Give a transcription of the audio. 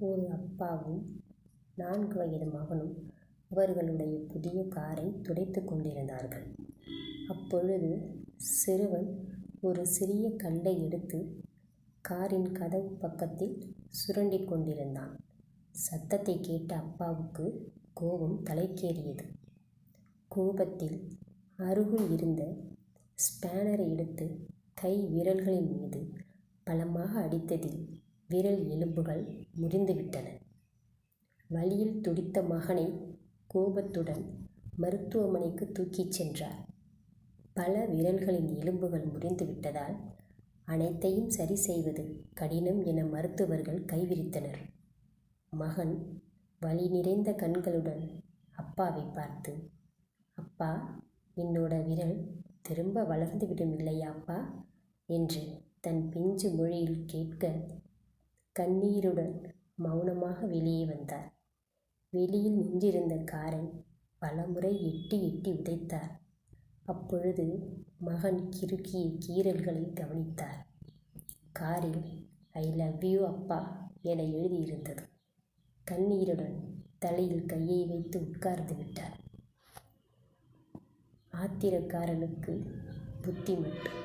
ஒரு அப்பாவும் நான்கு வயது மகனும் அவர்களுடைய புதிய காரை துடைத்துக் கொண்டிருந்தார்கள். அப்பொழுது சிறுவன் ஒரு சிறிய கல்லை எடுத்து காரின் கதவு பக்கத்தில் சுரண்டி கொண்டிருந்தான். சத்தத்தைக் கேட்ட அப்பாவுக்கு கோபம் தலைக்கேறியது. கோபத்தில் அருகில் இருந்த ஸ்பேனரை எடுத்து கை விரல்களின் மீது பலமாக அடித்ததில் விரல் எலும்புகள் முறிந்துவிட்டன. வலியில் துடித்த மகனை கோபத்துடன் மருத்துவமனைக்கு தூக்கிச் சென்றார். பல விரல்களின் எலும்புகள் முறிந்துவிட்டதால் அனைத்தையும் சரி செய்வது கடினம் என மருத்துவர்கள் கைவிரித்தனர். மகன் வலி நிறைந்த கண்களுடன் அப்பாவை பார்த்து அப்பா என்னோட விரல் திரும்ப வளர்ந்துவிடும் இல்லையாப்பா? என்று தன் பிஞ்சு மொழியில் கேட்க கண்ணீருடன் மௌனமாக வெளியே வந்தார். வெளியில் நின்றிருந்த காரை பலமுறை எட்டி எட்டி உதைத்தார். அப்பொழுது மகன் கிறுக்கிய கீறல்களை கவனித்தார். காரில் ஐ லவ் யூ அப்பா என எழுதியிருந்தது. கண்ணீருடன் தலையில் கையை வைத்து உட்கார்ந்து விட்டார். ஆத்திரக்காரனுக்கு புத்தி மட்டும்